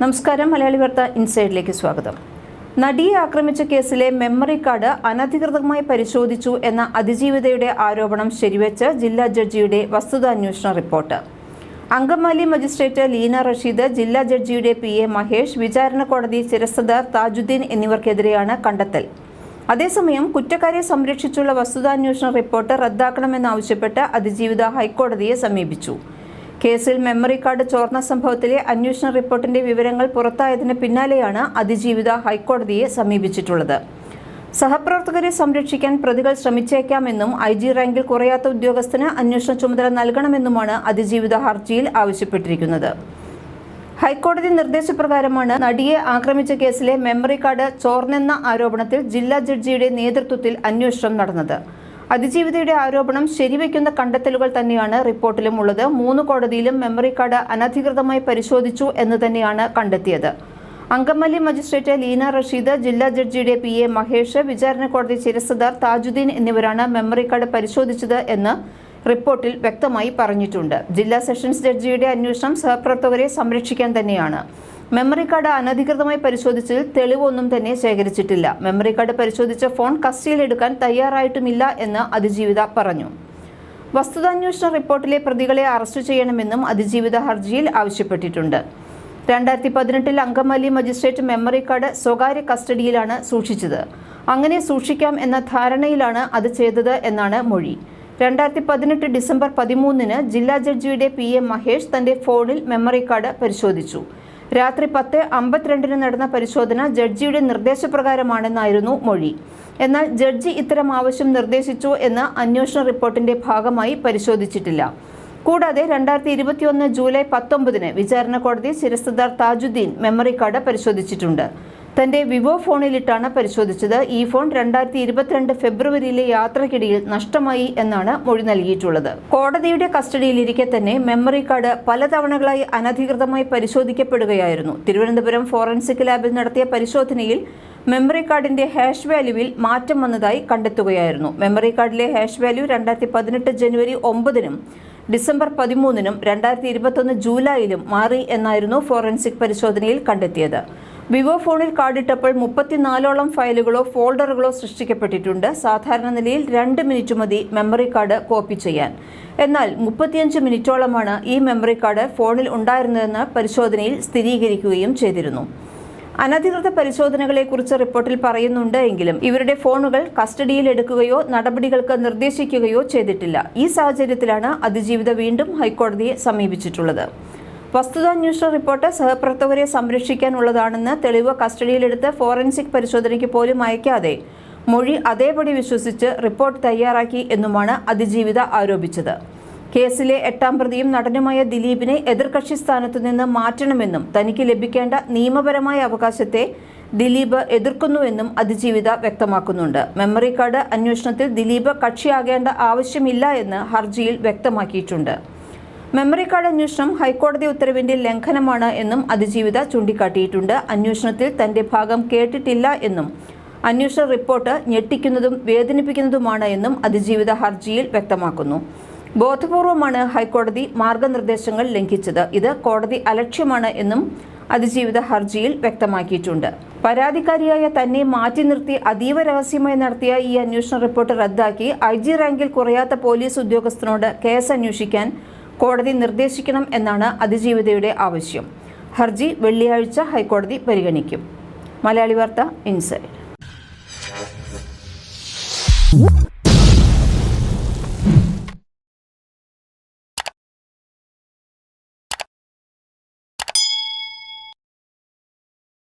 നമസ്കാരം. മലയാളി വാർത്ത ഇൻസൈഡിലേക്ക് സ്വാഗതം. നടിയെ ആക്രമിച്ച കേസിലെ മെമ്മറി കാർഡ് അനധികൃതമായി പരിശോധിച്ചു എന്ന അതിജീവിതയുടെ ആരോപണം ശരിവെച്ച് ജില്ലാ ജഡ്ജിയുടെ വസ്തുതാന്വേഷണ റിപ്പോർട്ട്. അങ്കമാലി മജിസ്ട്രേറ്റ് ലീന റഷീദ് ജില്ലാ ജഡ്ജിയുടെ പി എ മഹേഷ് വിചാരണ കോടതി ശിരസ്തദാർ താജുദ്ദീൻ എന്നിവർക്കെതിരെയാണ് കണ്ടെത്തൽ. അതേസമയം കുറ്റക്കാരെ സംരക്ഷിച്ചുള്ള വസ്തുതാന്വേഷണ റിപ്പോർട്ട് റദ്ദാക്കണമെന്നാവശ്യപ്പെട്ട് അതിജീവിത ഹൈക്കോടതിയെ സമീപിച്ചു. കേസിൽ മെമ്മറി കാർഡ് ചോർന്ന സംഭവത്തിലെ അന്വേഷണ റിപ്പോർട്ടിന്റെ വിവരങ്ങൾ പുറത്തായതിന് പിന്നാലെയാണ് അതിജീവിത ഹൈക്കോടതിയെ സമീപിച്ചിട്ടുള്ളത്. സഹപ്രവർത്തകരെ സംരക്ഷിക്കാൻ പ്രതികൾ ശ്രമിച്ചേക്കാമെന്നും ഐ ജി റാങ്കിൽ കുറയാത്ത ഉദ്യോഗസ്ഥന് അന്വേഷണ ചുമതല നൽകണമെന്നുമാണ് അതിജീവിത ഹർജിയിൽ ആവശ്യപ്പെട്ടിരിക്കുന്നത്. ഹൈക്കോടതി നിർദ്ദേശപ്രകാരമാണ് നടിയെ ആക്രമിച്ച കേസിലെ മെമ്മറി കാർഡ് ചോർന്നെന്ന ആരോപണത്തിൽ ജില്ലാ ജഡ്ജിയുടെ നേതൃത്വത്തിൽ അന്വേഷണം നടന്നത്. അതിജീവിതയുടെ ആരോപണം ശരിവയ്ക്കുന്ന കണ്ടെത്തലുകൾ തന്നെയാണ് റിപ്പോർട്ടിലും ഉള്ളത്. മൂന്ന് കോടതിയിലും മെമ്മറി കാർഡ് അനധികൃതമായി പരിശോധിച്ചു എന്ന് തന്നെയാണ് കണ്ടെത്തിയത്. അങ്കമല്ലി മജിസ്ട്രേറ്റ് ലീന റഷീദ് ജില്ലാ ജഡ്ജിയുടെ പി എ മഹേഷ് വിചാരണ കോടതി ചിരസദാർ താജുദ്ദീൻ എന്നിവരാണ് മെമ്മറി കാർഡ് പരിശോധിച്ചത് എന്ന് റിപ്പോർട്ടിൽ വ്യക്തമായി പറഞ്ഞിട്ടുണ്ട്. ജില്ലാ സെഷൻസ് ജഡ്ജിയുടെ അന്വേഷണം സഹപ്രവർത്തകരെ സംരക്ഷിക്കാൻ തന്നെയാണ്. മെമ്മറി കാർഡ് അനധികൃതമായി പരിശോധിച്ചതിൽ തെളിവൊന്നും തന്നെ ശേഖരിച്ചിട്ടില്ല. മെമ്മറി കാർഡ് പരിശോധിച്ച ഫോൺ കസ്റ്റഡിയിലെടുക്കാൻ തയ്യാറായിട്ടുമില്ല എന്ന് അതിജീവിത പറഞ്ഞു. വസ്തുതാന്വേഷണ റിപ്പോർട്ടിലെ പ്രതികളെ അറസ്റ്റ് ചെയ്യണമെന്നും അതിജീവിത ഹർജിയിൽ ആവശ്യപ്പെട്ടിട്ടുണ്ട്. രണ്ടായിരത്തി പതിനെട്ടിൽ അങ്കമാലി മജിസ്ട്രേറ്റ് മെമ്മറി കാർഡ് സ്വകാര്യ കസ്റ്റഡിയിലാണ് സൂക്ഷിച്ചത്. അങ്ങനെ സൂക്ഷിക്കാം എന്ന ധാരണയിലാണ് അത് ചെയ്തത് എന്നാണ് മൊഴി. രണ്ടായിരത്തി പതിനെട്ട് ഡിസംബർ പതിമൂന്നിന് ജില്ലാ ജഡ്ജിയുടെ പി എ മഹേഷ് തന്റെ ഫോണിൽ മെമ്മറി കാർഡ് പരിശോധിച്ചു. രാത്രി പത്ത് അമ്പത്തിരണ്ടിന് നടന്ന പരിശോധന ജഡ്ജിയുടെ നിർദ്ദേശപ്രകാരമാണെന്നായിരുന്നു മൊഴി. എന്നാൽ ജഡ്ജി ഇത്തരം ആവശ്യം നിർദ്ദേശിച്ചു എന്ന് അന്വേഷണ റിപ്പോർട്ടിന്റെ ഭാഗമായി പരിശോധിച്ചിട്ടില്ല. കൂടാതെ രണ്ടായിരത്തി ഇരുപത്തിയൊന്ന് ജൂലൈ പത്തൊമ്പതിന് വിചാരണ കോടതി ശിരസ്തദാർ താജുദ്ദീൻ മെമ്മറി കാർഡ് പരിശോധിച്ചിട്ടുണ്ട്. തന്റെ വിവോ ഫോണിലിട്ടാണ് പരിശോധിച്ചത്. ഈ ഫോൺ രണ്ടായിരത്തി ഇരുപത്തിരണ്ട് ഫെബ്രുവരിയിലെ യാത്രക്കിടയിൽ നഷ്ടമായി എന്നാണ് മൊഴി നൽകിയിട്ടുള്ളത്. കോടതിയുടെ കസ്റ്റഡിയിലിരിക്കെ തന്നെ മെമ്മറി കാർഡ് പലതവണകളായി അനധികൃതമായി പരിശോധിക്കപ്പെടുകയായിരുന്നു. തിരുവനന്തപുരം ഫോറൻസിക് ലാബിൽ നടത്തിയ പരിശോധനയിൽ മെമ്മറി കാർഡിന്റെ ഹാഷ് വാല്യൂവിൽ മാറ്റം വന്നതായി കണ്ടെത്തുകയായിരുന്നു. മെമ്മറി കാർഡിലെ ഹാഷ് വാല്യൂ രണ്ടായിരത്തി പതിനെട്ട് ജനുവരി ഒമ്പതിനും ഡിസംബർ പതിമൂന്നിനും രണ്ടായിരത്തി ഇരുപത്തൊന്ന് ജൂലൈയിലും മാറി എന്നായിരുന്നു ഫോറൻസിക് പരിശോധനയിൽ കണ്ടെത്തിയത്. വിവോ ഫോണിൽ കാർഡിട്ടപ്പോൾ മുപ്പത്തിനാലോളം ഫയലുകളോ ഫോൾഡറുകളോ സൃഷ്ടിക്കപ്പെട്ടിട്ടുണ്ട്. സാധാരണ നിലയിൽ രണ്ട് മിനിറ്റ് മതി മെമ്മറി കാർഡ് കോപ്പി ചെയ്യാൻ. എന്നാൽ മുപ്പത്തിയഞ്ച് മിനിറ്റോളമാണ് ഈ മെമ്മറി കാർഡ് ഫോണിൽ ഉണ്ടായിരുന്നതെന്ന് പരിശോധനയിൽ സ്ഥിരീകരിക്കുകയും ചെയ്തിരുന്നു. അനധികൃത പരിശോധനകളെക്കുറിച്ച് റിപ്പോർട്ടിൽ പറയുന്നുണ്ട് എങ്കിലും ഇവരുടെ ഫോണുകൾ കസ്റ്റഡിയിൽ എടുക്കുകയോ നടപടികൾക്ക് നിർദ്ദേശിക്കുകയോ ചെയ്തിട്ടില്ല. ഈ സാഹചര്യത്തിലാണ് അതിജീവിത വീണ്ടും ഹൈക്കോടതിയെ സമീപിച്ചിട്ടുള്ളത്. വസ്തുതാന്വേഷണ റിപ്പോർട്ട് സഹപ്രവർത്തകരെ സംരക്ഷിക്കാനുള്ളതാണെന്ന് തെളിവ് കസ്റ്റഡിയിലെടുത്ത് ഫോറൻസിക് പരിശോധനയ്ക്ക് പോലും അയക്കാതെ മൊഴി അതേപടി വിശ്വസിച്ച് റിപ്പോർട്ട് തയ്യാറാക്കി എന്നുമാണ് അതിജീവിത ആരോപിച്ചത്. കേസിലെ എട്ടാം പ്രതിയും നടനുമായ ദിലീപിനെ എതിർകക്ഷി സ്ഥാനത്തു നിന്ന് മാറ്റണമെന്നും തനിക്ക് ലഭിക്കേണ്ട നിയമപരമായ അവകാശത്തെ ദിലീപ് എതിർക്കുന്നുവെന്നും അതിജീവിത വ്യക്തമാക്കുന്നുണ്ട്. മെമ്മറി കാർഡ് അന്വേഷണത്തിൽ ദിലീപ് കക്ഷിയാകേണ്ട ആവശ്യമില്ല എന്ന് ഹർജിയിൽ വ്യക്തമാക്കിയിട്ടുണ്ട്. മെമ്മറി കാർഡ് അന്വേഷണം ഹൈക്കോടതി ഉത്തരവിന്റെ ലംഘനമാണ് എന്നും അതിജീവിത ചൂണ്ടിക്കാട്ടിയിട്ടുണ്ട്. അന്വേഷണത്തിൽ തന്റെ ഭാഗം കേട്ടിട്ടില്ല എന്നും അന്വേഷണ റിപ്പോർട്ട് ഞെട്ടിക്കുന്നതും വേദനിപ്പിക്കുന്നതുമാണ് എന്നും അതിജീവിത ഹർജിയിൽ വ്യക്തമാക്കുന്നു. ബോധപൂർവമാണ് ഹൈക്കോടതി മാർഗനിർദ്ദേശങ്ങൾ ലംഘിച്ചത്. ഇത് കോടതി അലക്ഷ്യമാണ് എന്നും അതിജീവിത ഹർജിയിൽ വ്യക്തമാക്കിയിട്ടുണ്ട്. പരാതിക്കാരിയായ തന്നെ മാറ്റി നിർത്തി അതീവ രഹസ്യമായി നടത്തിയ ഈ അന്വേഷണ റിപ്പോർട്ട് റദ്ദാക്കി. ഐ ജി റാങ്കിൽ കുറയാത്ത പോലീസ് ഉദ്യോഗസ്ഥനോട് കേസ് അന്വേഷിക്കാൻ കോടതി നിർദ്ദേശിക്കണം എന്നാണ് അതിജീവിതയുടെ ആവശ്യം. ഹർജി വെള്ളിയാഴ്ച ഹൈക്കോടതി പരിഗണിക്കും. മലയാളി വാർത്ത ഇൻസൈഡ്